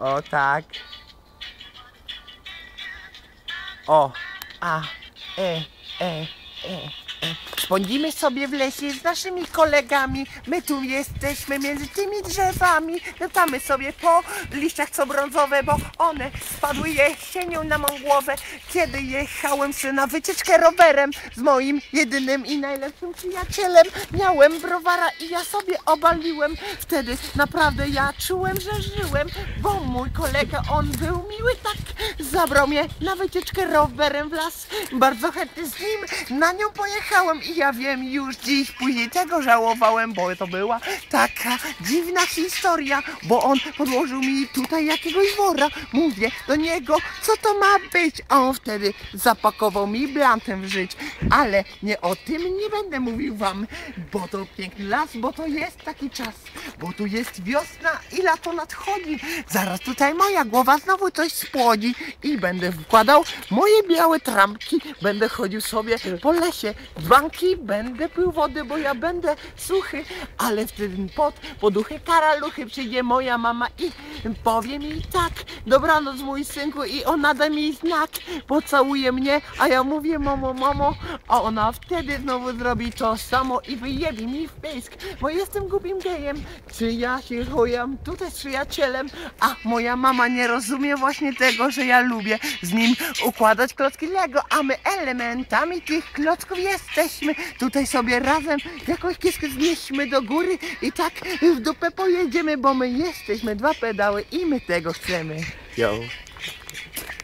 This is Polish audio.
O tak. O, a, e, e, e. Spędzimy sobie w lesie z naszymi kolegami. My tu jesteśmy między tymi drzewami. Latamy sobie po liściach co brązowe, bo one spadły jesienią na mą głowę, kiedy jechałem się na wycieczkę rowerem z moim jedynym i najlepszym przyjacielem. Miałem browara i ja sobie obaliłem. Wtedy naprawdę ja czułem, że żyłem, bo mój kolega, on był miły tak, zabrał mnie na wycieczkę rowerem w las. Bardzo chętnie z nim na nią pojechałem i ja wiem już dziś później tego żałowałem, bo to była taka dziwna historia, bo on podłożył mi tutaj jakiegoś wora. Mówię do niego, co to ma być, a on wtedy zapakował mi blantem w żyć. Ale nie o tym nie będę mówił wam, bo to piękny las, bo to jest taki czas, bo tu jest wiosna i lato nadchodzi. Zaraz tutaj moja głowa znowu coś spłodzi i będę wkładał moje białe trampki, będę chodził sobie po lesie, banki, będę pił wody, bo ja będę suchy, ale wtedy pod poduchy karaluchy przyjdzie moja mama i powie mi tak, dobranoc mój synku i ona da mi znak, pocałuje mnie, a ja mówię mamo, mamo, a ona wtedy znowu zrobi to samo i wyjebi mi w pysk, bo jestem głupim gejem, czy ja się chojam tutaj z przyjacielem, a moja mama nie rozumie właśnie tego, że ja lubię z nim układać klocki Lego, a my elementami tych klocków jesteśmy. Tutaj sobie razem jakąś kieskę znieśmy do góry i tak w dupę pojedziemy, bo my jesteśmy dwa pedały blauwe i met tego chcemy. Jo.